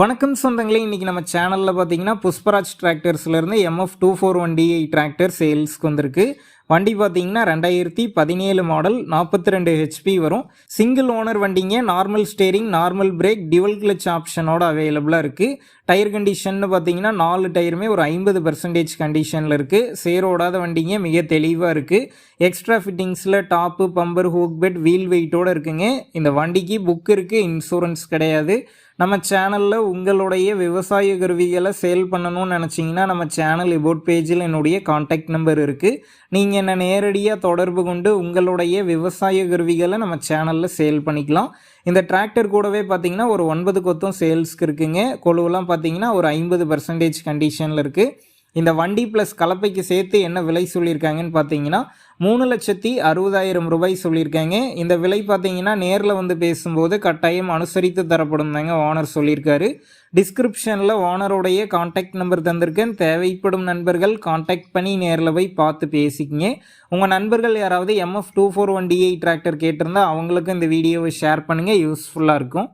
வணக்கம் சொந்தங்களே இன்றைக்கி நம்ம சேனலில் பார்த்தீங்கன்னா Pushparaj டிராக்டர்ஸ்லேருந்து MF two four one DI tractor சேல்ஸ்க்கு வந்திருக்கு. வண்டி பார்த்தீங்கன்னா ரெண்டாயிரத்தி பதினேழு மாடல் நாற்பத்தி ரெண்டு ஹெச்பி வரும். சிங்கிள் ஓனர் வண்டிங்க normal steering normal brake dual clutch ஆப்ஷனோட அவைலபிளாக இருக்குது டயர் கண்டிஷன்னு பார்த்தீங்கன்னா நாலு டயருமே ஒரு ஐம்பது பர்சன்டேஜ் கண்டிஷனில் இருக்குது சேரோடாத வண்டிங்க மிக தெளிவாக இருக்குது extra ஃபிட்டிங்ஸில் top bumper hook bed wheel வெயிட்டோடு இருக்குங்க. இந்த வண்டிக்கு புக் இருக்குது இன்சூரன்ஸ் கிடையாது. நம்ம சேனலில் உங்களுடைய விவசாய கருவிகளை சேல் பண்ணணும்னு நினச்சிங்கன்னா நம்ம சேனல் இபோட் பேஜில் என்னுடைய காண்டாக்ட் நம்பர் இருக்குது நீங்கள் நீங்கள் என்னை நேரடியாக தொடர்பு கொண்டு உங்களுடைய விவசாய கருவிகளை நம்ம சேனலில் சேல் பண்ணிக்கலாம். இந்த டிராக்டர் கூடவே பார்த்தீங்கன்னா ஒரு ஒன்பது கொத்தும் சேல்ஸ்க்கு இருக்குங்க. கொழுவெல்லாம் பார்த்தீங்கன்னா ஒரு ஐம்பது பர்சன்டேஜ் கண்டிஷனில் இருக்குது இந்த வண்டி ப்ளஸ் கலப்பைக்கு சேர்த்து என்ன விலை சொல்லியிருக்காங்கன்னு பார்த்தீங்கன்னா மூணு லட்சத்தி அறுபதாயிரம் ரூபாய் சொல்லியிருக்காங்க. இந்த விலை பார்த்தீங்கன்னா நேரில் வந்து பேசும்போது கட்டாயம் அனுசரித்து தரப்படும் தாங்க ஓனர் சொல்லியிருக்காரு. டிஸ்கிரிப்ஷனில் ஓனருடைய காண்டாக்ட் நம்பர் தந்திருக்கேன். தேவைப்படும் நண்பர்கள் காண்டாக்ட் பண்ணி நேரில் போய் பார்த்து பேசிக்கிங்க. உங்கள் நண்பர்கள் யாராவது MF two four one DI tractor கேட்டிருந்தா அவங்களுக்கும் இந்த வீடியோவை ஷேர் பண்ணுங்கள் யூஸ்ஃபுல்லாக இருக்கும்.